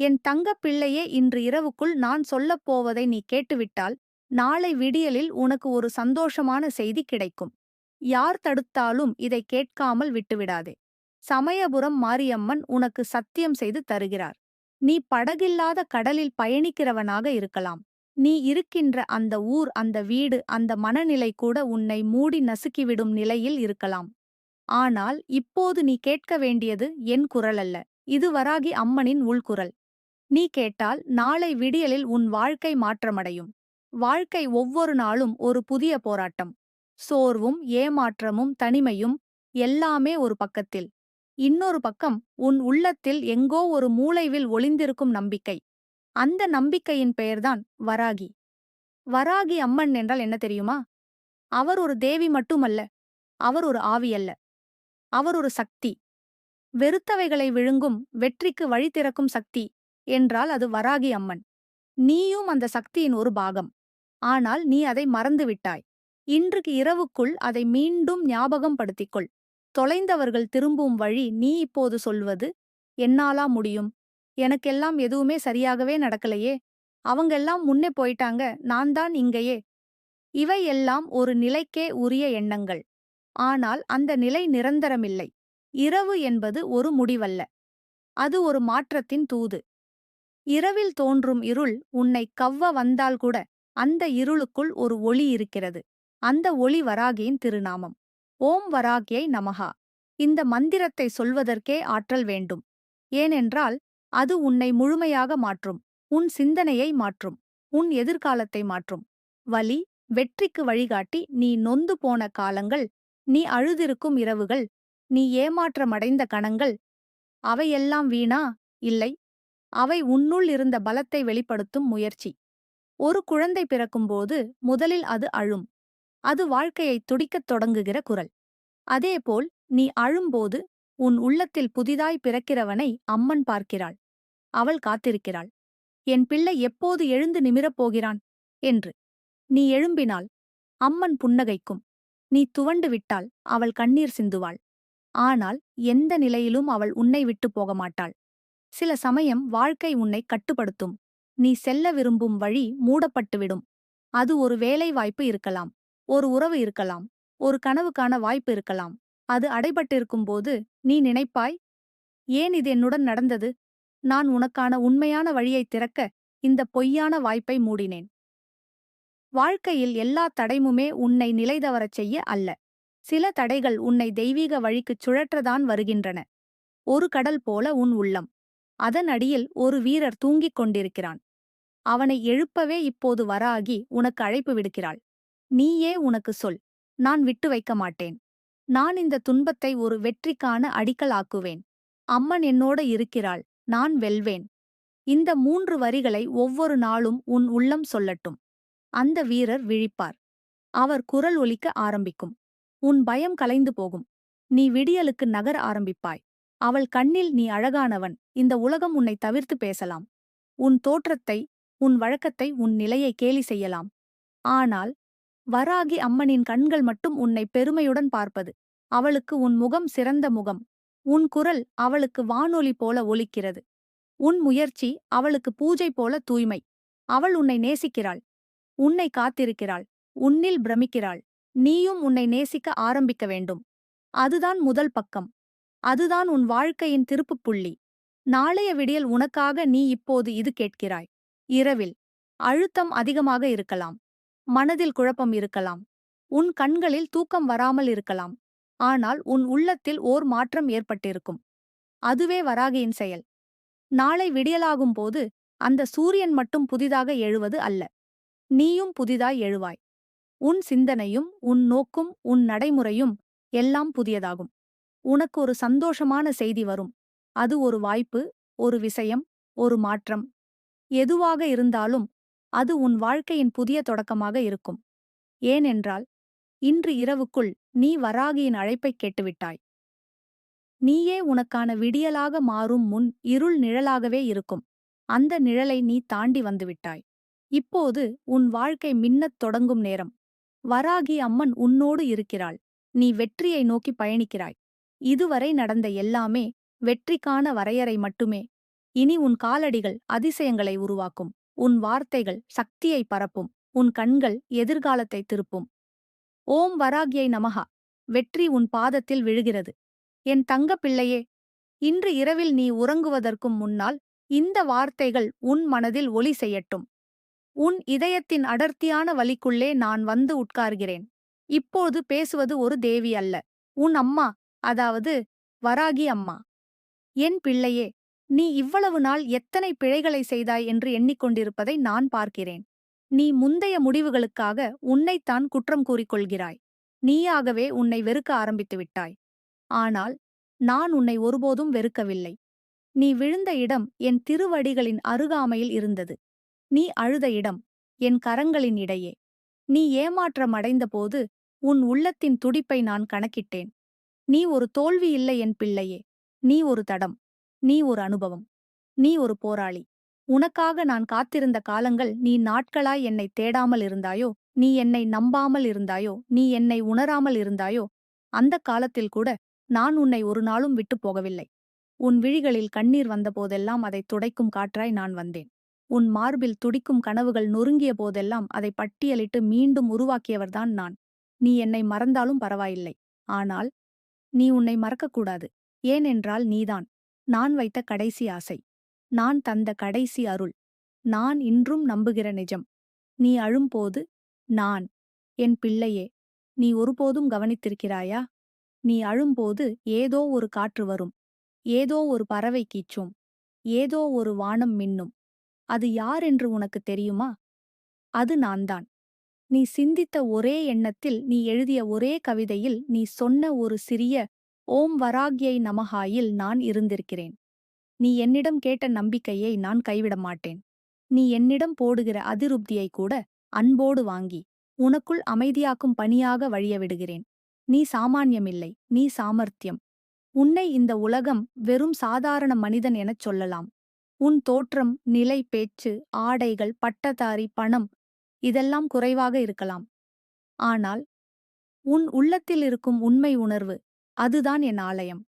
என் தங்கப் பிள்ளையே இன்று இரவுக்குள் நான் சொல்லப் போவதை நீ கேட்டுவிட்டால் நாளை விடியலில் உனக்கு ஒரு சந்தோஷமான செய்தி கிடைக்கும். யார் தடுத்தாலும் இதை கேட்காமல் விட்டுவிடாதே. சமயபுரம் மாரியம்மன் உனக்கு சத்தியம் செய்து தருகிறார். நீ படகில்லாத கடலில் பயணிக்கிறவனாக இருக்கலாம். நீ இருக்கின்ற அந்த ஊர் அந்த வீடு அந்த மனநிலை கூட உன்னை மூடி நசுக்கிவிடும் நிலையில் இருக்கலாம். ஆனால் இப்போது நீ கேட்க வேண்டியது என் குரல் அல்ல இது வராகி அம்மனின் உள்குரல். நீ கேட்டால் நாளை விடியலில் உன் வாழ்க்கை மாற்றமடையும். வாழ்க்கை ஒவ்வொரு நாளும் ஒரு புதிய போராட்டம். சோர்வும் ஏமாற்றமும் தனிமையும் எல்லாமே ஒரு பக்கத்தில். இன்னொரு பக்கம் உன் உள்ளத்தில் எங்கோ ஒரு மூளைவில் ஒளிந்திருக்கும் நம்பிக்கை. அந்த நம்பிக்கையின் பெயர்தான் வராகி. வராகி அம்மன் என்றால் என்ன தெரியுமா? அவர் ஒரு தேவி மட்டுமல்ல அவர் ஒரு ஆவியல்ல அவர் ஒரு சக்தி. வெறுத்தவைகளை விழுங்கும் வெற்றிக்கு வழி திறக்கும் சக்தி. என்றால் அது வராகி அம்மன். நீயும் அந்த சக்தியின் ஒரு பாகம். ஆனால் நீ அதை மறந்துவிட்டாய். இன்றுக்கு இரவுக்குள் அதை மீண்டும் ஞாபகம் படுத்திக்கொள். தொலைந்தவர்கள் திரும்பும் வழி நீ இப்போது சொல்வது என்னாலா முடியும்? எனக்கெல்லாம் எதுவுமே சரியாகவே நடக்கலையே. அவங்கெல்லாம் முன்னே போயிட்டாங்க. நான் தான் இங்கேயே. இவை எல்லாம் ஒரு நிலைக்கே உரிய எண்ணங்கள். ஆனால் அந்த நிலை நிரந்தரமில்லை. இரவு என்பது ஒரு முடிவல்ல. அது ஒரு மாற்றத்தின் தூது. இரவில் தோன்றும் இருள் உன்னை கவ்வ வந்தால் கூட அந்த இருளுக்குள் ஒரு ஒளி இருக்கிறது. அந்த ஒளி வராகியின் திருநாமம். ஓம் வராகியை நமகா இந்த மந்திரத்தை சொல்வதற்கே ஆற்றல் வேண்டும். ஏனென்றால் அது உன்னை முழுமையாக மாற்றும். உன் சிந்தனையை மாற்றும். உன் எதிர்காலத்தை மாற்றும். வலி வெற்றிக்கு வழிகாட்டி நீ நொந்து போன காலங்கள் நீ அழுதிருக்கும் இரவுகள் நீ ஏமாற்றமடைந்த கணங்கள் அவையெல்லாம் வீணா? இல்லை. அவை உன்னுள் இருந்த பலத்தை வெளிப்படுத்தும் முயற்சி. ஒரு குழந்தை பிறக்கும்போது முதலில் அது அழும். அது வாழ்க்கையை துடிக்கத் தொடங்குகிற குரல். அதேபோல் நீ அழும்போது உன் உள்ளத்தில் புதிதாய் பிறக்கிறவனை அம்மன் பார்க்கிறாள். அவள் காத்திருக்கிறாள். என் பிள்ளை எப்போது எழுந்து நிமிரப் போகிறான்? என்று. நீ எழும்பினால் அம்மன் புன்னகைக்கும். நீ துவண்டு விட்டால் அவள் கண்ணீர் சிந்துவாள். ஆனால் எந்த நிலையிலும் அவள் உன்னை விட்டு போக மாட்டாள் சில சமயம் வாழ்க்கை உன்னை கட்டுப்படுத்தும். நீ செல்ல விரும்பும் வழி மூடப்பட்டுவிடும். அது ஒரு வேலை வாய்ப்பு இருக்கலாம். ஒரு உறவு இருக்கலாம். ஒரு கனவுக்கான வாய்ப்பு இருக்கலாம். அது அடைபட்டிருக்கும்போது நீ நினைப்பாய் ஏன் இது என்னுடன் நடந்தது? நான் உனக்கான உண்மையான வழியைத் திறக்க இந்த பொய்யான வாய்ப்பை மூடினேன். வாழ்க்கையில் எல்லா தடைமுமே உன்னை நிலைதவரச் செய்ய அல்ல. சில தடைகள் உன்னை தெய்வீக வழிக்குச் சுழற்றதான் வருகின்றன. ஒரு கடல் போல உன் உள்ளம். அதன் அடியில் ஒரு வீரர் தூங்கிக் கொண்டிருக்கிறான். அவனை எழுப்பவே இப்போது வராகி உனக்கு அழைப்பு விடுக்கிறாள். நீயே உனக்கு சொல். நான் விட்டு வைக்க மாட்டேன். நான் இந்த துன்பத்தை ஒரு வெற்றிக்கான அடிக்கலாக்குவேன். அம்மன் என்னோட இருக்கிறாள். நான் வெல்வேன். இந்த மூன்று வரிகளை ஒவ்வொரு நாளும் உன் உள்ளம் சொல்லட்டும். அந்த வீரர் விழிப்பார். அவர் குரல் ஒலிக்க ஆரம்பிக்கும். உன் பயம் கலைந்து போகும். நீ விடியலுக்கு நகர ஆரம்பிப்பாய். அவள் கண்ணில் நீ அழகானவன். இந்த உலகம் உன்னை தவிர்த்து பேசலாம். உன் தோற்றத்தை உன் வழக்கத்தை உன் நிலையை கேலி செய்யலாம். ஆனால் வராகி அம்மனின் கண்கள் மட்டும் உன்னை பெருமையுடன் பார்ப்பது. அவளுக்கு உன் முகம் சிறந்த முகம். உன் குரல் அவளுக்கு வானொலி போல ஒலிக்கிறது. உன் முயற்சி அவளுக்கு பூஜை போல தூய்மை. அவள் உன்னை நேசிக்கிறாள். உன்னை காத்திருக்கிறாள். உன்னில் பிரமிக்கிறாள். நீயும் உன்னை நேசிக்க ஆரம்பிக்க வேண்டும். அதுதான் முதல் பக்கம். அதுதான் உன் வாழ்க்கையின் திருப்புப் புள்ளி. நாளைய விடியல் உனக்காக நீ இப்போது இது கேட்கிறாய். இரவில் அழுத்தம் அதிகமாக இருக்கலாம். மனதில் குழப்பம் இருக்கலாம். உன் கண்களில் தூக்கம் வராமல் இருக்கலாம். ஆனால் உன் உள்ளத்தில் ஓர் மாற்றம் ஏற்பட்டிருக்கும். அதுவே வராகியின் செயல். நாளை விடியலாகும் போது அந்த சூரியன் மட்டும் புதிதாக எழுவது அல்ல. நீயும் புதிதாய் எழுவாய். உன் சிந்தனையும் உன் நோக்கும் உன் நடைமுறையும் எல்லாம் புதியதாகும். உனக்கு ஒரு சந்தோஷமான செய்தி வரும். அது ஒரு வாய்ப்பு ஒரு விஷயம் ஒரு மாற்றம். எதுவாக இருந்தாலும் அது உன் வாழ்க்கையின் புதிய தொடக்கமாக இருக்கும். ஏனென்றால் இன்று இரவுக்குள் நீ வராகியின் அழைப்பைக் கேட்டுவிட்டாய். நீயே உனக்கான விடியலாக மாறும் முன் இருள் நிழலாகவே இருக்கும். அந்த நிழலை நீ தாண்டி வந்துவிட்டாய். இப்போது உன் வாழ்க்கை மின்னத் தொடங்கும் நேரம். வராகி அம்மன் உன்னோடு இருக்கிறாள். நீ வெற்றியை நோக்கி பயணிக்கிறாய். இதுவரை நடந்த எல்லாமே வெற்றிக்கான வரையறை மட்டுமே. இனி உன் காலடிகள் அதிசயங்களை உருவாக்கும். உன் வார்த்தைகள் சக்தியை பரப்பும். உன் கண்கள் எதிர்காலத்தை திருப்பும். ஓம் வராகியை நமகா வெற்றி உன் பாதத்தில் விழுகிறது. என் தங்கப் பிள்ளையே இன்று இரவில் நீ உறங்குவதற்கும் முன்னால் இந்த வார்த்தைகள் உன் மனதில் ஒலி செய்யட்டும். உன் இதயத்தின் அடர்த்தியான வலிக்குள்ளே நான் வந்து உட்கார்கிறேன். இப்போது பேசுவது ஒரு தேவி அல்ல. உன் அம்மா அதாவது வராகி அம்மா. என் பிள்ளையே நீ இவ்வளவு நாள் எத்தனை பிழைகளை செய்தாய் என்று எண்ணிக்கொண்டிருப்பதை நான் பார்க்கிறேன். நீ முந்தைய முடிவுகளுக்காக உன்னைத்தான் குற்றம் கூறிக்கொள்கிறாய். நீயாகவே உன்னை வெறுக்க ஆரம்பித்து விட்டாய். ஆனால் நான் உன்னை ஒருபோதும் வெறுக்கவில்லை. நீ விழுந்த இடம் என் திருவடிகளின் அருகாமையில் இருந்தது. நீ அழுத இடம் என் கரங்களின் இடையே. நீ ஏமாற்றமடைந்தபோது உன் உள்ளத்தின் துடிப்பை நான் கணக்கிட்டேன். நீ ஒரு தோல்வி இல்லை என் பிள்ளையே. நீ ஒரு தடம் நீ ஒரு அனுபவம் நீ ஒரு போராளி. உனக்காக நான் காத்திருந்த காலங்கள் நீ நாட்களாய் என்னை தேடாமல் இருந்தாயோ நீ என்னை நம்பாமல் இருந்தாயோ நீ என்னை உணராமல் இருந்தாயோ அந்த காலத்தில் கூட நான் உன்னை ஒரு நாளும் விட்டுப் போகவில்லை. உன் விழிகளில் கண்ணீர் வந்தபோதெல்லாம் அதை துடைக்கும் காற்றாய் நான் வந்தேன். உன் மார்பில் துடிக்கும் கனவுகள் நொறுங்கிய போதெல்லாம் அதை பட்டியலிட்டு மீண்டும் உருவாக்கியவர்தான் நான். நீ என்னை மறந்தாலும் பரவாயில்லை. ஆனால் நீ உன்னை மறக்கக்கூடாது ஏனென்றால் நீதான். நான் வைத்த கடைசி ஆசை. நான் தந்த கடைசி அருள். நான் இன்றும் நம்புகிற நிஜம். நீ அழும்போது நான். என் பிள்ளையே நீ ஒருபோதும் கவனித்திருக்கிறாயா? நீ அழும்போது ஏதோ ஒரு காற்று வரும். ஏதோ ஒரு பறவை கீச்சும். ஏதோ ஒரு வானம் மின்னும். அது யார் என்று உனக்கு தெரியுமா? அது நான்தான். நீ சிந்தித்த ஒரே எண்ணத்தில் நீ எழுதிய ஒரே கவிதையில் நீ சொன்ன ஒரு சிறிய ஓம் வராகியை நமஹாயில் நான் இருந்திருக்கிறேன். நீ என்னிடம் கேட்ட நம்பிக்கையை நான் கைவிட மாட்டேன். நீ என்னிடம் போடுகிற அதிருப்தியை கூட அன்போடு வாங்கி உனக்குள் அமைதியாக்கும் பணியாக வழிய விடுகிறேன் நீ சாமானியமில்லை நீ சாமர்த்தியம். உன்னை இந்த உலகம் வெறும் சாதாரண மனிதன் எனச் சொல்லலாம். உன் தோற்றம் நிலை பேச்சு ஆடைகள் பட்டதாரி பணம் இதெல்லாம் குறைவாக இருக்கலாம். ஆனால் உன் உள்ளத்தில் இருக்கும் உண்மை உணர்வு அதுதான் என் ஆலயம்.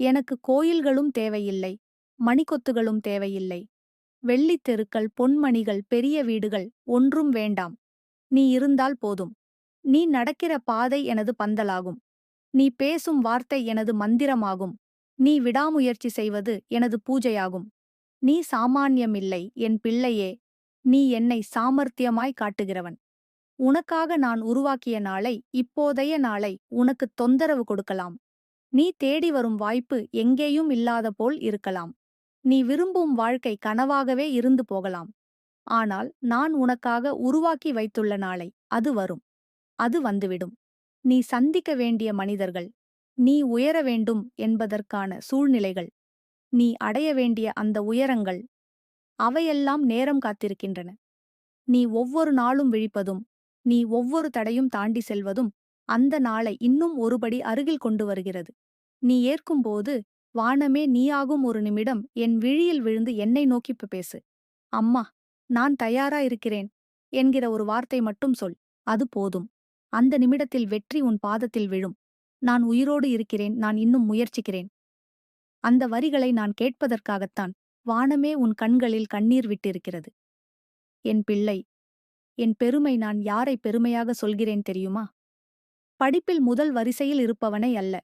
எனக்கு கோயில்களும் தேவையில்லை மணிக்கொத்துகளும் தேவையில்லை. வெள்ளித் தெருக்கள் பொன்மணிகள் பெரிய வீடுகள் ஒன்றும் வேண்டாம். நீ இருந்தால் போதும். நீ நடக்கிற பாதை எனது பந்தலாகும். நீ பேசும் வார்த்தை எனது மந்திரமாகும். நீ விடாமுயற்சி செய்வது எனது பூஜையாகும். நீ சாமானியமில்லை என் பிள்ளையே. நீ என்னை சாமர்த்தியமாய் காட்டுகிறவன். உனக்காக நான் உருவாக்கிய நாளை இப்போதைய நாளை உனக்கு தொந்தரவு கொடுக்கலாம். நீ தேடி வரும் வாய்ப்பு எங்கேயும் இல்லாத போல் இருக்கலாம். நீ விரும்பும் வாழ்க்கை கனவாகவே இருந்து போகலாம். ஆனால் நான் உனக்காக உருவாக்கி வைத்துள்ள நாளை அது வரும். அது வந்துவிடும். நீ சந்திக்க வேண்டிய மனிதர்கள் நீ உயர வேண்டும் என்பதற்கான சூழ்நிலைகள் நீ அடைய வேண்டிய அந்த உயரங்கள் அவையெல்லாம் நேரம் காத்திருக்கின்றன. நீ ஒவ்வொரு நாளும் விழிப்பதும் நீ ஒவ்வொரு தடையும் தாண்டி செல்வதும் அந்த நாளை இன்னும் ஒருபடி அருகில் கொண்டு வருகிறது. நீ ஏற்கும்போது வானமே நீயாகும் ஒரு நிமிடம் என் விழியில் விழுந்து என்னை நோக்கிப் பேசு. அம்மா நான் தயாரா இருக்கிறேன் என்கிற ஒரு வார்த்தை மட்டும் சொல் அது போதும். அந்த நிமிடத்தில் வெற்றி உன் பாதத்தில் விழும். நான் உயிரோடு இருக்கிறேன் நான் இன்னும் முயற்சிக்கிறேன். அந்த வரிகளை நான் கேட்பதற்காகத்தான் வானமே உன் கண்களில் கண்ணீர் விட்டிருக்கிறது. என் பிள்ளை என் பெருமை நான் யாரை பெருமையாக சொல்கிறேன் தெரியுமா? படிப்பில் முதல் வரிசையில் இருப்பவனை அல்ல.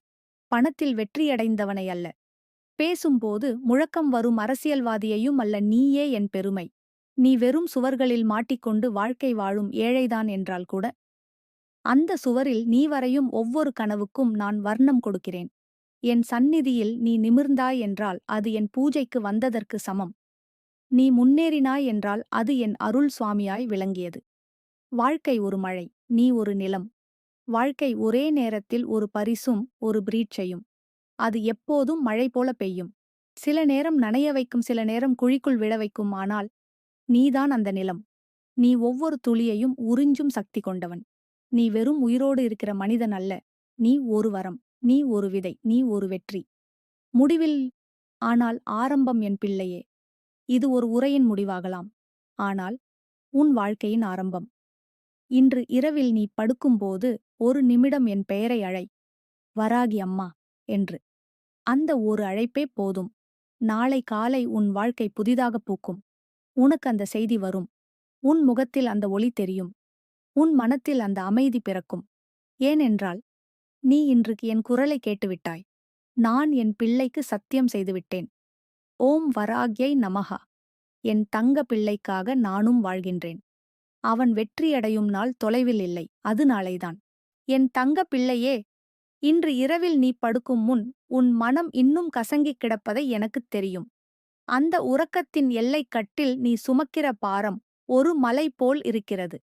பணத்தில் வெற்றியடைந்தவனை அல்ல. பேசும்போது முழக்கம் வரும் அரசியல்வாதியையும் அல்ல நீயே என் பெருமை. நீ வெறும் சுவர்களில் மாட்டிக்கொண்டு வாழ்க்கை வாழும் ஏழைதான் என்றால் கூட. அந்த சுவரில் நீ வரையும் ஒவ்வொரு கனவுக்கும் நான் வர்ணம் கொடுக்கிறேன். என் சந்நிதியில் நீ நிமிர்ந்தாய் என்றால் அது என் பூஜைக்கு வந்ததற்கு சமம். நீ முன்னேறினாய் என்றால் அது என் அருள் சுவாமியாய் விளங்கியது. வாழ்க்கை ஒரு மழை நீ ஒரு நிலம். வாழ்க்கை ஒரே நேரத்தில் ஒரு பரிசும் ஒரு பிரீட்சையும். அது எப்போதும் மழை போல பெய்யும். சில நேரம் நனைய வைக்கும் சில நேரம் குழிக்குள் விழ வைக்கும் ஆனால் நீதான் அந்த நிலம். நீ ஒவ்வொரு துளியையும் உறிஞ்சும் சக்தி கொண்டவன். நீ வெறும் உயிரோடு இருக்கிற மனிதன் அல்ல. நீ ஒரு வரம். நீ ஒரு விதை. நீ ஒரு வெற்றி. முடிவில் ஆனால் ஆரம்பம் என் பிள்ளையே. இது ஒரு உரையின் முடிவாகலாம். ஆனால் உன் வாழ்க்கையின் ஆரம்பம். இன்று இரவில் நீ படுக்கும்போது ஒரு நிமிடம் என் பெயரை அழை. வராகி அம்மா என்று. அந்த ஒரு அழைப்பே போதும். நாளை காலை உன் வாழ்க்கை புதிதாகப் பூக்கும். உனக்கு அந்த செய்தி வரும். உன் முகத்தில் அந்த ஒளி தெரியும். உன் மனத்தில் அந்த அமைதி பிறக்கும். ஏனென்றால் நீ இன்றுக்கு என் குரலை கேட்டுவிட்டாய். நான் என் பிள்ளைக்கு சத்தியம் செய்துவிட்டேன். ஓம் வராக்யை நமகா என் தங்க பிள்ளைக்காக நானும் வாழ்கின்றேன். அவன் வெற்றியடையும் நாள் தொலைவில் இல்லை அது நாளைதான். என் தங்க பிள்ளையே இன்று இரவில் நீ படுக்கும் முன் உன் மனம் இன்னும் கசங்கிக் கிடப்பதை எனக்குத் தெரியும். அந்த உறக்கத்தின் எல்லைக்கட்டில் நீ சுமக்கிற பாரம் ஒரு மலை போல் இருக்கிறது.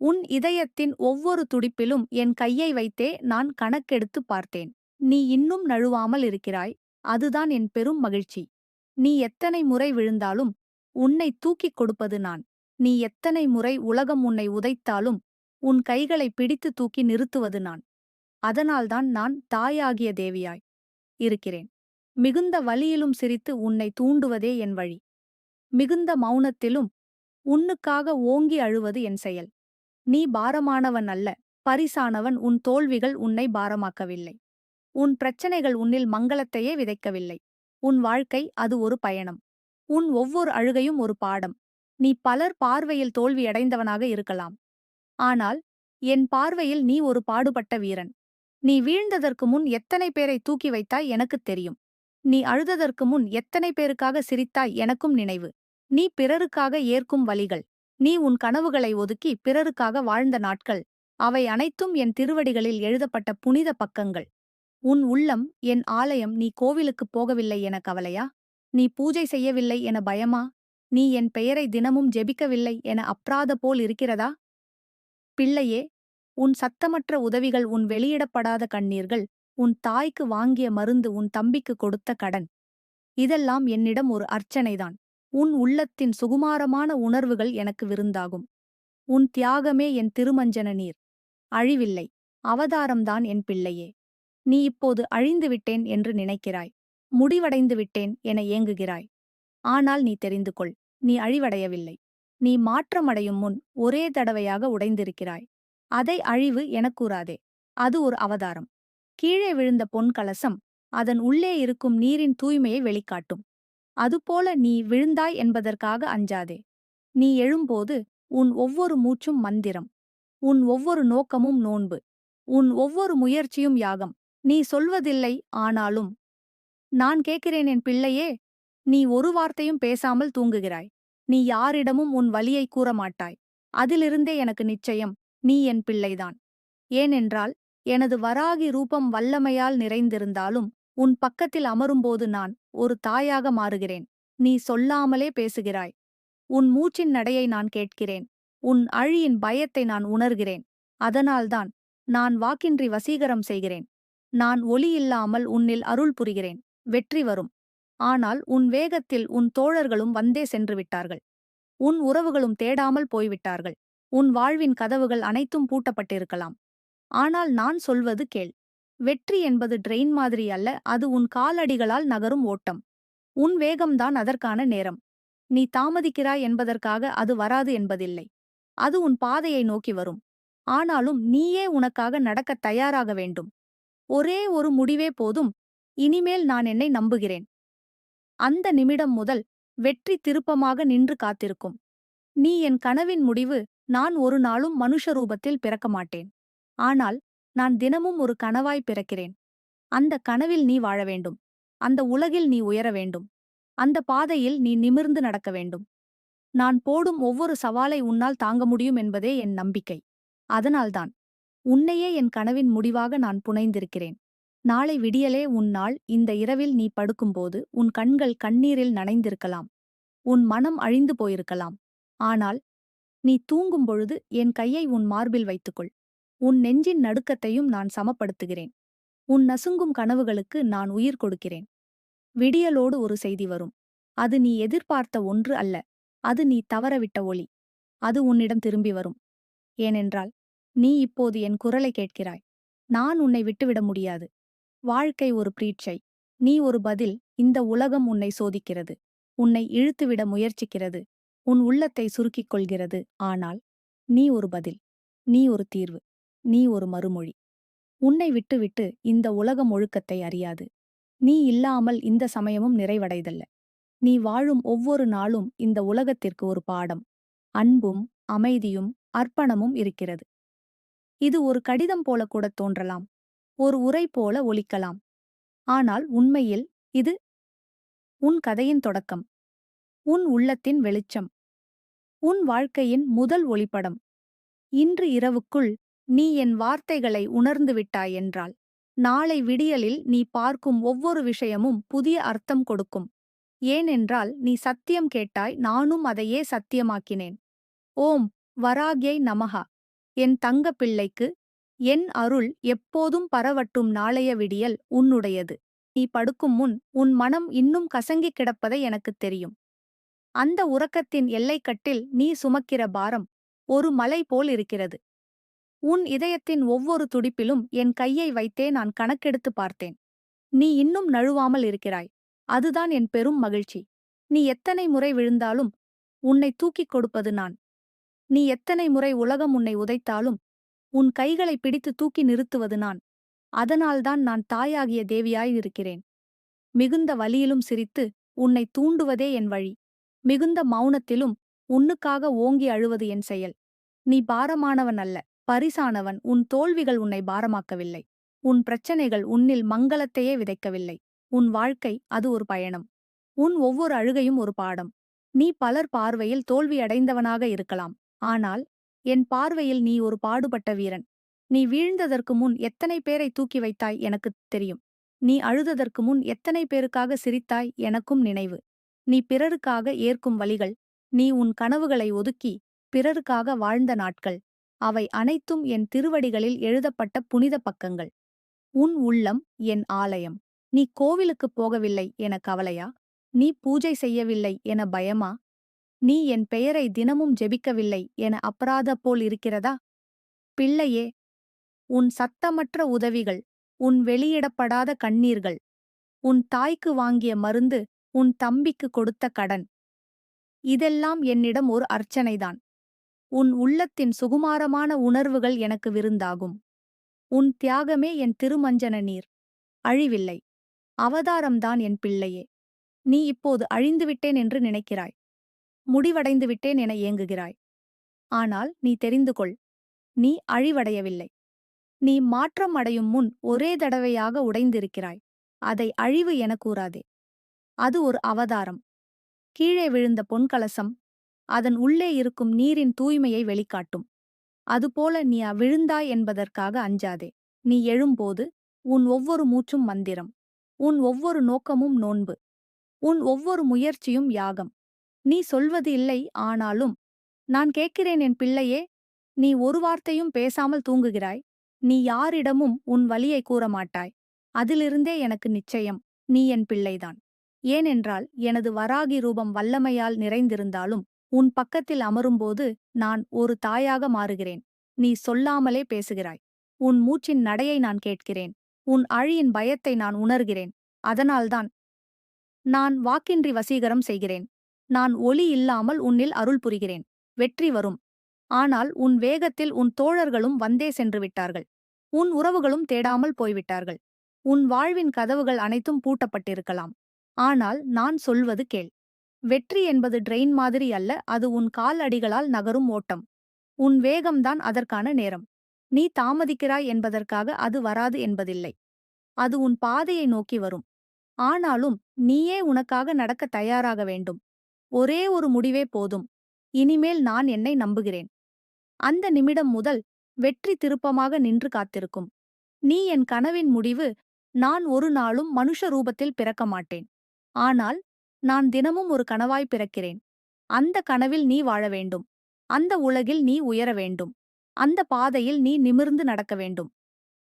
உன் இதயத்தின் ஒவ்வொரு துடிப்பிலும் என் கையை வைத்தே நான் கணக்கெடுத்து பார்த்தேன். நீ இன்னும் நழுவாமல் இருக்கிறாய் அதுதான் என் பெரும் மகிழ்ச்சி. நீ எத்தனை முறை விழுந்தாலும் உன்னை தூக்கிக் கொடுப்பது நான். நீ எத்தனை முறை உலகம் உன்னை உதைத்தாலும் உன் கைகளை பிடித்து தூக்கி நிறுத்துவது நான். அதனால்தான் நான் தாயாகிய தேவியாய் இருக்கிறேன். மிகுந்த வலியிலும் சிரித்து உன்னை தூண்டுவதே என் வழி. மிகுந்த மௌனத்திலும் உன்னுக்காக ஓங்கி அழுவது என் செயல். நீ பாரமானவன் அல்ல பரிசானவன் உன் தோல்விகள் உன்னை பாரமாக்கவில்லை. உன் பிரச்சனைகள் உன்னில் மங்களத்தையே விதைக்கவில்லை. உன் வாழ்க்கை அது ஒரு பயணம். உன் ஒவ்வொரு அழுகையும் ஒரு பாடம். நீ பலர் பார்வையில் தோல்வியடைந்தவனாக இருக்கலாம். ஆனால் என் பார்வையில் நீ ஒரு பாடுபட்ட வீரன். நீ வீழ்ந்ததற்கு முன் எத்தனை பேரை தூக்கி வைத்தாய் எனக்குத் தெரியும். நீ அழுததற்கு முன் எத்தனை பேருக்காக சிரித்தாய் எனக்கும் நினைவு. நீ பிறருக்காக ஏற்கும் வழிகள். நீ உன் கனவுகளை ஒதுக்கி பிறருக்காக வாழ்ந்த நாட்கள். அவை அனைத்தும் என் திருவடிகளில் எழுதப்பட்ட புனித பக்கங்கள். உன் உள்ளம் என் ஆலயம் நீ கோவிலுக்குப் போகவில்லை என கவலையா? நீ பூஜை செய்யவில்லை என பயமா? நீ என் பெயரை தினமும் ஜெபிக்கவில்லை என அப்ராத போல் இருக்கிறதா? பிள்ளையே உன் சத்தமற்ற உதவிகள் உன் வெளியிடப்படாத கண்ணீர்கள் உன் தாய்க்கு வாங்கிய மருந்து உன் தம்பிக்கு கொடுத்த கடன். இதெல்லாம் என்னிடம் ஒரு அர்ச்சனைதான். உன் உள்ளத்தின் சுகுமாரமான உணர்வுகள் எனக்கு விருந்தாகும். உன் தியாகமே என் திருமஞ்சன நீர். அழிவில்லை அவதாரம்தான் என் பிள்ளையே. நீ இப்போது அழிந்து விட்டேன் என்று நினைக்கிறாய். முடிவடைந்து விட்டேன் என ஏங்குகிறாய். ஆனால் நீ தெரிந்து கொள் நீ அழிவடையவில்லை. நீ மாற்றமடையும் முன் ஒரே தடவையாக உடைந்திருக்கிறாய். அதை அழிவு எனக் கூறாதே. அது ஒரு அவதாரம். கீழே விழுந்த பொன் கலசம் அதன் உள்ளே இருக்கும் நீரின் தூய்மையை வெளிக்காட்டும். அதுபோல நீ விழுந்தாய் என்பதற்காக அஞ்சாதே. நீ எழும்போது உன் ஒவ்வொரு மூச்சும் மந்திரம். உன் ஒவ்வொரு நோக்கமும் நோன்பு. உன் ஒவ்வொரு முயற்சியும் யாகம். நீ சொல்வதில்லை ஆனாலும் நான் கேட்கிறேன் என் பிள்ளையே நீ ஒரு வார்த்தையும் பேசாமல் தூங்குகிறாய். நீ யாரிடமும் உன் வலியை கூற மாட்டாய் அதிலிருந்தே எனக்கு நிச்சயம் நீ என் பிள்ளைதான். ஏனென்றால் எனது வராகி ரூபம் வல்லமையால் நிறைந்திருந்தாலும் உன் பக்கத்தில் அமரும்போது நான் ஒரு தாயாக மாறுகிறேன். நீ சொல்லாமலே பேசுகிறாய். உன் மூச்சின் நடையை நான் கேட்கிறேன். உன் அழியின் பயத்தை நான் உணர்கிறேன். அதனால்தான் நான் வாக்கின்றி வசீகரம் செய்கிறேன். நான் ஒலி இல்லாமல் உன்னில் அருள் புரிகிறேன். வெற்றி வரும். ஆனால் உன் வேகத்தில் உன் தோழர்களும் வந்தே சென்று விட்டார்கள். உன் உறவுகளும் தேடாமல் போய்விட்டார்கள். உன் வாழ்வின் கதவுகள் அனைத்தும் பூட்டப்பட்டிருக்கலாம். ஆனால் நான் சொல்வது கேள். வெற்றி என்பது ட்ரெயின் மாதிரி அல்ல அது உன் காலடிகளால் நகரும் ஓட்டம். உன் வேகம்தான் அதற்கான நேரம். நீ தாமதிக்கிறாய் என்பதற்காக அது வராது என்பதில்லை. அது உன் பாதையை நோக்கி வரும். ஆனாலும் நீயே உனக்காக நடக்கத் தயாராக வேண்டும். ஒரே ஒரு முடிவே போதும். இனிமேல் நான் என்னை நம்புகிறேன். அந்த நிமிடம் முதல் வெற்றி திருப்பமாக நின்று காத்திருக்கும். நீ என் கனவின் முடிவு நான் ஒரு நாளும் மனுஷ ரூபத்தில் பிறக்க மாட்டேன். ஆனால் நான் தினமும் ஒரு கனவாய் பிறக்கிறேன். அந்த கனவில் நீ வாழ வேண்டும். அந்த உலகில் நீ உயர வேண்டும். அந்த பாதையில் நீ நிமிர்ந்து நடக்க வேண்டும். நான் போடும் ஒவ்வொரு சவாலை உன்னால் தாங்க முடியும் என்பதே என் நம்பிக்கை. அதனால்தான் உன்னையே என் கனவின் முடிவாக நான் புனைந்திருக்கிறேன். நாளை விடியலே உன் நாள். இந்த இரவில் நீ படுக்கும்போது உன் கண்கள் கண்ணீரில் நனைந்திருக்கலாம். உன் மனம் அழிந்து போயிருக்கலாம். ஆனால் நீ தூங்கும் பொழுது என் கையை உன் மார்பில் வைத்துக்கொள். உன் நெஞ்சின் நடுக்கத்தையும் நான் சமப்படுத்துகிறேன். உன் நசுங்கும் கனவுகளுக்கு நான் உயிர் கொடுக்கிறேன். விடியலோடு ஒரு செய்தி வரும். அது நீ எதிர்பார்த்த ஒன்று அல்ல. அது நீ தவறவிட்ட ஒளி. அது உன்னிடம் திரும்பி வரும். ஏனென்றால் நீ இப்போது என் குரலை கேட்கிறாய். நான் உன்னை விட்டுவிட முடியாது. வாழ்க்கை ஒரு பிரீட்சை. நீ ஒரு பதில் இந்த உலகம் உன்னை சோதிக்கிறது. உன்னை இழுத்துவிட முயற்சிக்கிறது. உன் உள்ளத்தை சுருக்கிக் கொள்கிறது. ஆனால் நீ ஒரு பதில் நீ ஒரு தீர்வு நீ ஒரு மறுமொழி. உன்னை விட்டுவிட்டு இந்த உலகம் ஒழுக்கத்தை அறியாது. நீ இல்லாமல் இந்த சமயமும் நிறைவடைதல்ல. நீ வாழும் ஒவ்வொரு நாளும் இந்த உலகத்திற்கு ஒரு பாடம். அன்பும் அமைதியும் அர்ப்பணமும் இருக்கிறது. இது ஒரு கடிதம் போல கூட தோன்றலாம். ஒரு உரை போல ஒலிக்கலாம். ஆனால் உண்மையில் இது உன் கதையின் தொடக்கம். உன் உள்ளத்தின் வெளிச்சம். உன் வாழ்க்கையின் முதல் ஒளிப்படம். இன்று இரவுக்குள் நீ என் வார்த்தைகளை உணர்ந்து விட்டாய் என்றால் நாளை விடியலில் நீ பார்க்கும் ஒவ்வொரு விஷயமும் புதிய அர்த்தம் கொடுக்கும். ஏனென்றால் நீ சத்தியம் கேட்டாய் நானும் அதையே சத்தியமாக்கினேன். ஓம் வராகியை நமகா என் தங்க பிள்ளைக்கு என் அருள் எப்போதும் பரவட்டும் நாளைய விடியல் உன்னுடையது. நீ படுக்கும் முன் உன் மனம் இன்னும் கசங்கிக் கிடப்பதை எனக்குத் தெரியும். அந்த உறக்கத்தின் எல்லைக்கட்டில் நீ சுமக்கிற பாரம் ஒரு மலை போல் இருக்கிறது. உன் இதயத்தின் ஒவ்வொரு துடிப்பிலும் என் கையை வைத்தே நான் கணக்கெடுத்து பார்த்தேன். நீ இன்னும் நழுவாமல் இருக்கிறாய். அதுதான் என் பெரும் மகிழ்ச்சி. நீ எத்தனை முறை விழுந்தாலும் உன்னை தூக்கிக் கொடுப்பது நான். நீ எத்தனை முறை உலகம் உன்னை உதைத்தாலும் உன் கைகளை பிடித்து தூக்கி நிறுத்துவது நான். அதனால்தான் நான் தாயாகிய தேவியாயிருக்கிறேன் மிகுந்த வலியிலும் சிரித்து உன்னை தூண்டுவதே என் வழி. மிகுந்த மௌனத்திலும் உன்னுக்காக ஓங்கி அழுவது என் செயல். நீ பாரமானவன் அல்ல பரிசானவன். உன் தோல்விகள் உன்னை பாரமாக்கவில்லை. உன் பிரச்சனைகள் உன்னில் மங்களத்தையே விதைக்கவில்லை. உன் வாழ்க்கை அது ஒரு பயணம். உன் ஒவ்வொரு அழுகையும் ஒரு பாடம். நீ பலர் பார்வையில் தோல்வியடைந்தவனாக இருக்கலாம். ஆனால் என் பார்வையில் நீ ஒரு பாடுபட்ட வீரன். நீ வீழ்ந்ததற்கு முன் எத்தனை பேரை தூக்கி வைத்தாய் எனக்குத் தெரியும். நீ அழுததற்கு முன் எத்தனை பேருக்காக சிரித்தாய் எனக்கும் நினைவு. நீ பிறருக்காக ஏற்கும் வழிகள். நீ உன் கனவுகளை ஒதுக்கி பிறருக்காக வாழ்ந்த நாட்கள். அவை அனைத்தும் என் திருவடிகளில் எழுதப்பட்ட புனித பக்கங்கள். உன் உள்ளம் என் ஆலயம். நீ கோவிலுக்குப் போகவில்லை என கவலையா? நீ பூஜை செய்யவில்லை என பயமா? நீ என் பெயரை தினமும் ஜெபிக்கவில்லை என அபராத போல் இருக்கிறதா? பிள்ளையே உன் சத்தமற்ற உதவிகள் உன் வெளியிடப்படாத கண்ணீர்கள் உன் தாய்க்கு வாங்கிய மருந்து உன் தம்பிக்கு கொடுத்த கடன். இதெல்லாம் என்னிடம் ஒரு அர்ச்சனைதான். உன் உள்ளத்தின் சுகுமாரமான உணர்வுகள் எனக்கு விருந்தாகும். உன் தியாகமே என் திருமஞ்சன நீர். அழிவில்லை. அவதாரம்தான் என் பிள்ளையே. நீ இப்போது அழிந்துவிட்டேன் என்று நினைக்கிறாய். முடிவடைந்து விட்டேன் என ஏங்குகிறாய். ஆனால் நீ தெரிந்து கொள் நீ அழிவடையவில்லை. நீ மாற்றம் அடையும் முன் ஒரே தடவையாக உடைந்திருக்கிறாய். அதை அழிவு என கூறாதே. அது ஒரு அவதாரம். கீழே விழுந்த பொன்கலசம் அதன் உள்ளே இருக்கும் நீரின் தூய்மையை வெளிக்காட்டும். அதுபோல நீ விழுந்தாய் என்பதற்காக அஞ்சாதே. நீ எழும்போது உன் ஒவ்வொரு மூச்சும் மந்திரம் உன் ஒவ்வொரு நோக்கமும் நோன்பு உன் ஒவ்வொரு முயற்சியும் யாகம். நீ சொல்வது இல்லை ஆனாலும் நான் கேட்கிறேன் என் பிள்ளையே நீ ஒரு வார்த்தையும் பேசாமல் தூங்குகிறாய். நீ யாரிடமும் உன் வலியை கூறமாட்டாய். அதிலிருந்தே எனக்கு நிச்சயம் நீ என் பிள்ளைதான். ஏனென்றால் எனது வராகி ரூபம் வல்லமையால் நிறைந்திருந்தாலும் உன் பக்கத்தில் அமரும்போது நான் ஒரு தாயாக மாறுகிறேன். நீ சொல்லாமலே பேசுகிறாய். உன் மூச்சின் நடையை நான் கேட்கிறேன். உன் அழியின் பயத்தை நான் உணர்கிறேன். அதனால்தான் நான் வாக்கின்றி வசீகரம் செய்கிறேன். நான் ஒளி இல்லாமல் உன்னில் அருள் புரிகிறேன். வெற்றி வரும். ஆனால் உன் வேகத்தில் உன் தோழர்களும் வந்தே சென்று விட்டார்கள். உன் உறவுகளும் தேடாமல் போய்விட்டார்கள். உன் வாழ்வின் கதவுகள் அனைத்தும் பூட்டப்பட்டிருக்கலாம். ஆனால் நான் சொல்வது கேள். வெற்றி என்பது ட்ரெயின் மாதிரி அல்ல அது உன் கால் அடிகளால் நகரும் ஓட்டம். உன் வேகம்தான் அதற்கான நேரம். நீ தாமதிக்கிறாய் என்பதற்காக அது வராது என்பதில்லை. அது உன் பாதையை நோக்கி வரும். ஆனாலும் நீயே உனக்காக நடக்க தயாராக வேண்டும். ஒரே ஒரு முடிவே போதும். இனிமேல் நான் என்னை நம்புகிறேன். அந்த நிமிடம் முதல் வெற்றி திருப்பமாக நின்று காத்திருக்கும். நீ என் கனவின் முடிவு நான் ஒரு நாளும் மனுஷ ரூபத்தில் பிறக்க மாட்டேன். ஆனால் நான் தினமும் ஒரு கனவாய் பிறக்கிறேன். அந்த கனவில் நீ வாழ வேண்டும். அந்த உலகில் நீ உயர வேண்டும். அந்த பாதையில் நீ நிமிர்ந்து நடக்க வேண்டும்.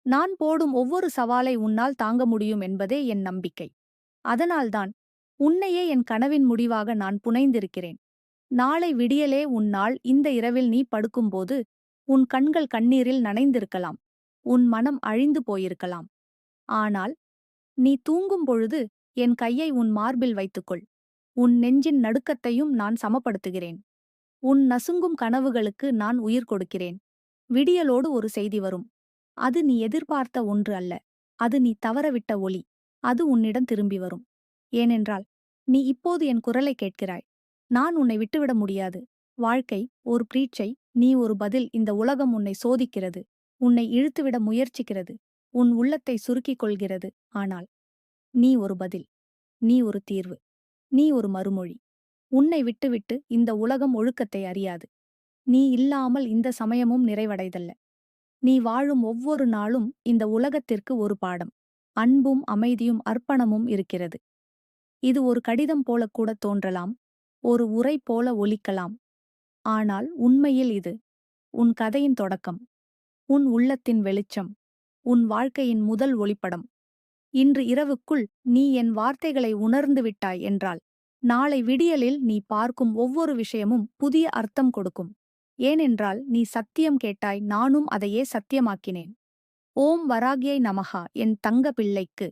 நான் போடும் ஒவ்வொரு சவாலை உன்னால் தாங்க முடியும் என்பதே என் நம்பிக்கை. அதனால்தான் உன்னையே என் கனவின் முடிவாக நான் புனைந்திருக்கிறேன். நாளை விடியலே உன்னால் இந்த இரவில் நீ படுக்கும்போது உன் கண்கள் கண்ணீரில் நனைந்திருக்கலாம். உன் மனம் அழிந்து போயிருக்கலாம். ஆனால் நீ தூங்கும் பொழுது என் கையை உன் மார்பில் வைத்துக்கொள். உன் நெஞ்சின் நடுக்கத்தையும் நான் சமப்படுத்துகிறேன். உன் நசுங்கும் கனவுகளுக்கு நான் உயிர் கொடுக்கிறேன். விடியலோடு ஒரு செய்தி வரும். அது நீ எதிர்பார்த்த ஒன்று அல்ல. அது நீ தவறவிட்ட ஒளி அது உன்னிடம் திரும்பி வரும். ஏனென்றால் நீ இப்போது என் குரலை கேட்கிறாய். நான் உன்னை விட்டுவிட முடியாது. வாழ்க்கை ஒரு பிரீட்சை நீ ஒரு பதில். இந்த உலகம் உன்னை சோதிக்கிறது. உன்னை இழுத்துவிட முயற்சிக்கிறது. உன் உள்ளத்தை சுருக்கிக் கொள்கிறது. ஆனால் நீ ஒரு பதில். நீ ஒரு தீர்வு. நீ ஒரு மறுமொழி. உன்னை விட்டுவிட்டு இந்த உலகம் ஒழுக்கத்தை அறியாது. நீ இல்லாமல் இந்த சமயமும் நிறைவடைதல்ல. நீ வாழும் ஒவ்வொரு நாளும் இந்த உலகத்திற்கு ஒரு பாடம். அன்பும் அமைதியும் அர்ப்பணமும் இருக்கிறது. இது ஒரு கடிதம் போலக் கூட தோன்றலாம் ஒரு உரை போல ஒலிக்கலாம். ஆனால் உண்மையில் இது உன் கதையின் தொடக்கம் உன் உள்ளத்தின் வெளிச்சம் உன் வாழ்க்கையின் முதல் ஒளிப்படம். இன்று இரவுக்குள் நீ என் வார்த்தைகளை உணர்ந்து விட்டாய் என்றால் நாளை விடியலில் நீ பார்க்கும் ஒவ்வொரு விஷயமும் புதிய அர்த்தம் கொடுக்கும். ஏனென்றால் நீ சத்தியம் கேட்டாய் நானும் அதையே சத்தியமாக்கினேன். ஓம் வராகியை நமகா என் தங்க பிள்ளைக்கு.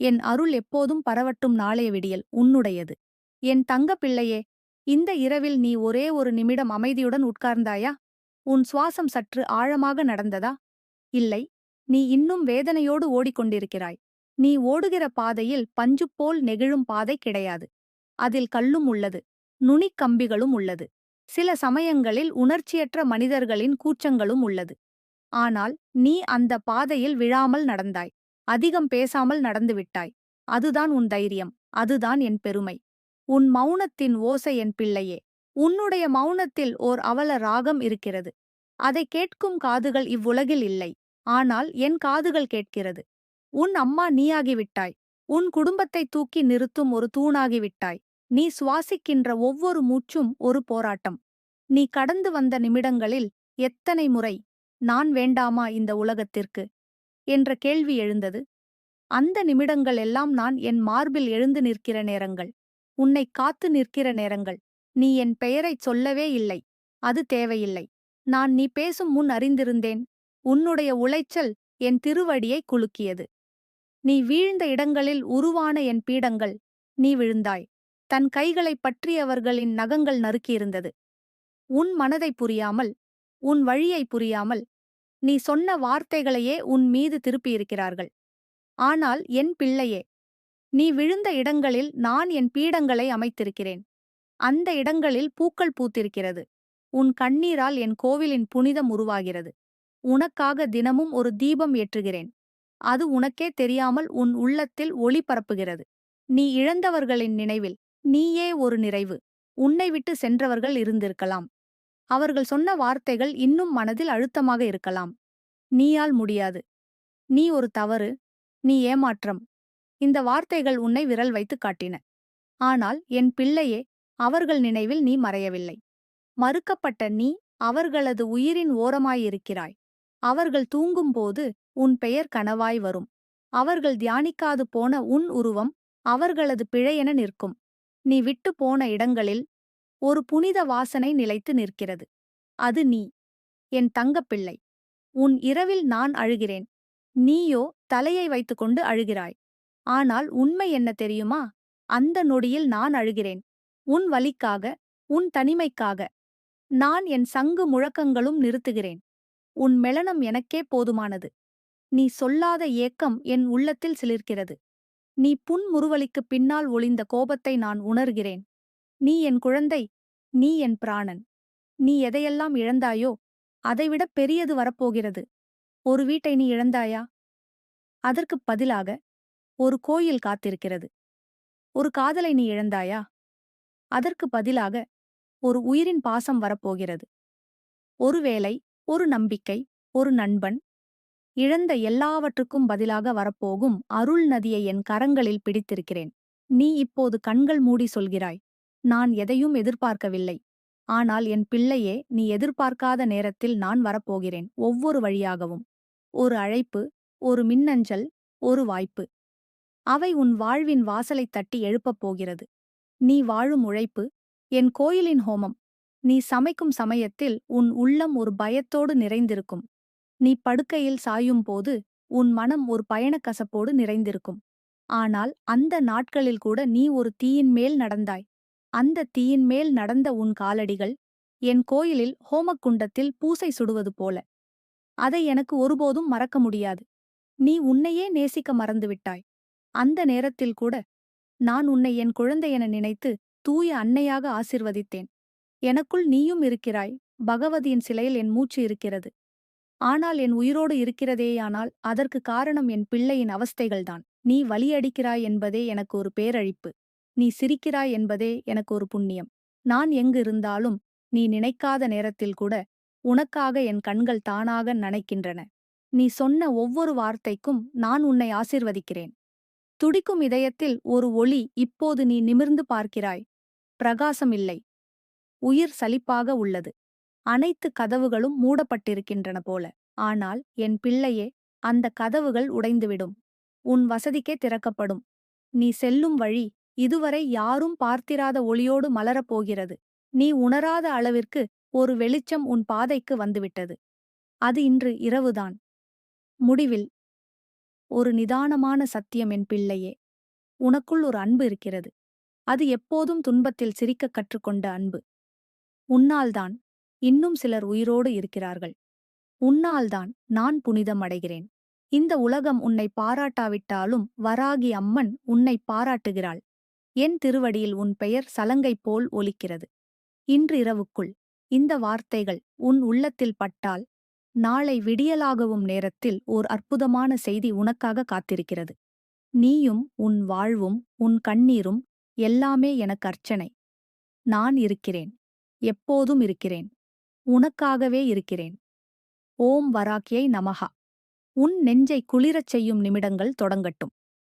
என் அருள் எப்போதும் பரவட்டும் நாளைய விடியல் உன்னுடையது. என் தங்க பிள்ளையே இந்த இரவில் நீ ஒரே ஒரு நிமிடம் அமைதியுடன் உட்கார்ந்தாயா? உன் சுவாசம் சற்று ஆழமாக நடந்ததா? இல்லை நீ இன்னும் வேதனையோடு ஓடிக்கொண்டிருக்கிறாய். நீ ஓடுகிற பாதையில் பஞ்சு போல் நெகிழும் பாதை கிடையாது. அதில் கல்லும் உள்ளது நுனிக்கம்பிகளும் உள்ளது. சில சமயங்களில் உணர்ச்சியற்ற மனிதர்களின் கூச்சங்களும் உள்ளது. ஆனால் நீ அந்த பாதையில் விழாமல் நடந்தாய். அதிகம் பேசாமல் நடந்துவிட்டாய் அதுதான் உன் தைரியம். அதுதான் என் பெருமை. உன் மௌனத்தின் ஓசை என் பிள்ளையே. உன்னுடைய மௌனத்தில் ஓர் அவல ராகம் இருக்கிறது. அதை கேட்கும் காதுகள் இவ்வுலகில் இல்லை. ஆனால் என் காதுகள் கேட்கிறது. உன் அம்மா நீயாகிவிட்டாய் உன் குடும்பத்தை தூக்கி நிறுத்தும் ஒரு தூணாகிவிட்டாய் நீ சுவாசிக்கின்ற ஒவ்வொரு மூச்சும் ஒரு போராட்டம். நீ கடந்து வந்த நிமிடங்களில் எத்தனை முறை நான் வேண்டாமா இந்த உலகத்திற்கு? என்ற கேள்வி எழுந்தது. அந்த நிமிடங்கள் எல்லாம் நான் என் மார்பில் எழுந்து நிற்கிற நேரங்கள். உன்னை காத்து நிற்கிற நேரங்கள். நீ என் பெயரைச் சொல்லவே இல்லை. அது தேவையில்லை. நான் நீ பேசும் முன் அறிந்திருந்தேன். உன்னுடைய உளைச்சல் என் திருவடியை குலுக்கியது. நீ வீழ்ந்த இடங்களில் உருவான என் பீடங்கள். நீ விழுந்தாய். தன் கைகளைப் பற்றியவர்களின் நகங்கள் நறுக்கியிருந்தது. உன் மனதை புரியாமல் உன் வழியை புரியாமல் நீ சொன்ன வார்த்தைகளையே உன் மீது திருப்பியிருக்கிறார்கள். ஆனால் என் பிள்ளையே நீ விழுந்த இடங்களில் நான் என் பீடங்களை அமைத்திருக்கிறேன். அந்த இடங்களில் பூக்கள் பூத்திருக்கிறது. உன் கண்ணீரால் என் கோவிலின் புனிதம் உருவாகிறது. உனக்காக தினமும் ஒரு தீபம் ஏற்றுகிறேன். அது உனக்கே தெரியாமல் உன் உள்ளத்தில் ஒளி பரப்புகிறது. நீ இழந்தவர்களின் நினைவில் நீயே ஒரு நிறைவு. உன்னை விட்டு சென்றவர்கள் இருந்திருக்கலாம். அவர்கள் சொன்ன வார்த்தைகள் இன்னும் மனதில் அழுத்தமாக இருக்கலாம். நீயால் முடியாது. நீ ஒரு தவறு. நீ ஏமாற்றம். இந்த வார்த்தைகள் உன்னை விரல் வைத்து காட்டின. ஆனால் என் பிள்ளையே அவர்கள் நினைவில் நீ மறையவில்லை. மறுக்கப்பட்ட நீ அவர்களது உயிரின் ஓரமாயிருக்கிறாய். அவர்கள் தூங்கும்போது உன் பெயர் கனவாய் வரும். அவர்கள் தியானிக்காது போன உன் உருவம் அவர்களது பிழையென நிற்கும். நீ விட்டு போன இடங்களில் ஒரு புனித வாசனை நிலைத்து நிற்கிறது. அது நீ என் தங்கப்பிள்ளை. உன் இரவில் நான் அழுகிறேன். நீயோ தலையை வைத்துக்கொண்டு அழுகிறாய். ஆனால் உண்மை என்ன தெரியுமா? அந்த நொடியில் நான் அழுகிறேன். உன் வலிக்காக உன் தனிமைக்காக. நான் என் சங்கு முழக்கங்களும் நிறுத்துகிறேன். உன் மெலனம் எனக்கே போதுமானது. நீ சொல்லாத ஏக்கம் என் உள்ளத்தில் சிலிர்க்கிறது. நீ புன்முறுவலிக்குப் பின்னால் ஒளிந்த கோபத்தை நான் உணர்கிறேன். நீ என் குழந்தை நீ என் பிராணன். நீ எதையெல்லாம் இழந்தாயோ அதைவிட பெரியது வரப்போகிறது. ஒரு வீட்டை நீ இழந்தாயா? அதற்குப் பதிலாக ஒரு கோயில் காத்திருக்கிறது. ஒரு காதலை நீ இழந்தாயா? அதற்கு பதிலாக ஒரு உயிரின் பாசம் வரப்போகிறது. ஒருவேளை ஒரு நம்பிக்கை ஒரு நண்பன் இழந்த எல்லாவற்றுக்கும் பதிலாக வரப்போகும் அருள் நதியை என் கரங்களில் பிடித்திருக்கிறேன். நீ இப்போது கண்கள் மூடி சொல்கிறாய். நான் எதையும் எதிர்பார்க்கவில்லை. ஆனால் என் பிள்ளையே நீ எதிர்பார்க்காத நேரத்தில் நான் வரப்போகிறேன் ஒவ்வொரு வழியாகவும். ஒரு அழைப்பு ஒரு மின்னஞ்சல் ஒரு வாய்ப்பு. அவை உன் வாழ்வின் வாசலைத் தட்டி எழுப்பப் போகிறது. நீ வாழும் உழைப்பு என் கோயிலின் ஹோமம். நீ சமைக்கும் சமயத்தில் உன் உள்ளம் ஒரு பயத்தோடு நிறைந்திருக்கும். நீ படுக்கையில் சாயும் போது உன் மனம் ஒரு பயணக்கசப்போடு நிறைந்திருக்கும். ஆனால் அந்த நாட்களில் கூட நீ ஒரு தீயின் மேல் நடந்தாய். அந்த தீயின் மேல் நடந்த உன் காலடிகள் என் கோயிலில் ஹோமக்குண்டத்தில் பூசை சுடுவது போல. அதை எனக்கு ஒருபோதும் மறக்க முடியாது. நீ உன்னையே நேசிக்க மறந்துவிட்டாய். அந்த நேரத்தில் கூட நான் உன்னை என் குழந்தை என நினைத்து தூய அன்னையாக ஆசிர்வதித்தேன். எனக்குள் நீயும் இருக்கிறாய். பகவதியின் சிலையில் என் மூச்சு இருக்கிறது. ஆனால் என் உயிரோடு இருக்கிறதேயானால் அதற்கு காரணம் என் பிள்ளையின் அவஸ்தைகள்தான். நீ வலியடிக்கிறாய் என்பதே எனக்கு ஒரு பேரழிப்பு. நீ சிரிக்கிறாய் என்பதே எனக்கு ஒரு புண்ணியம். நான் எங்கு இருந்தாலும் நீ நினைக்காத நேரத்தில் கூட உனக்காக என் கண்கள் தானாக நனைக்கின்றன. நீ சொன்ன ஒவ்வொரு வார்த்தைக்கும் நான் உன்னை ஆசிர்வதிக்கிறேன். துடிக்கும் இதயத்தில் ஒரு ஒளி இப்போது நீ நிமிர்ந்து பார்க்கிறாய். பிரகாசம் இல்லை. உயிர் சலிப்பாக உள்ளது. அனைத்து கதவுகளும் மூடப்பட்டிருக்கின்றன போல. ஆனால் என் பிள்ளையே அந்த கதவுகள் உடைந்துவிடும். உன் வசதிக்கே திறக்கப்படும். நீ செல்லும் வழி இதுவரை யாரும் பார்த்திராத ஒளியோடு மலரப்போகிறது நீ உணராத அளவிற்கு ஒரு வெளிச்சம் உன் பாதைக்கு வந்துவிட்டது. அது இன்று இரவுதான். முடிவில். ஒரு நிதானமான சத்தியம் என் பிள்ளையே. உனக்குள் ஒரு அன்பு இருக்கிறது. அது எப்போதும் துன்பத்தில் சிரிக்கக் கற்றுக்கொண்ட அன்பு. உன்னால்தான் இன்னும் சிலர் உயிரோடு இருக்கிறார்கள். உன்னால்தான் நான் புனிதம் அடைகிறேன். இந்த உலகம் உன்னை பாராட்டாவிட்டாலும் வராகி அம்மன் உன்னை பாராட்டுகிறாள். என் திருவடியில் உன் பெயர் சலங்கை போல் ஒலிக்கிறது. இன்று இரவுக்குள் இந்த வார்த்தைகள் உன் உள்ளத்தில் பட்டால் நாளை விடியலாகவும் நேரத்தில் ஓர் அற்புதமான செய்தி உனக்காக காத்திருக்கிறது. நீயும் உன் வாழ்வும் உன் கண்ணீரும் எல்லாமே எனக்கு அர்ச்சனை. நான் இருக்கிறேன். எப்போதும் இருக்கிறேன். உனக்காகவே இருக்கிறேன். ஓம் வராக்கியை நமகா உன் நெஞ்சை குளிரச் செய்யும் நிமிடங்கள் தொடங்கட்டும்.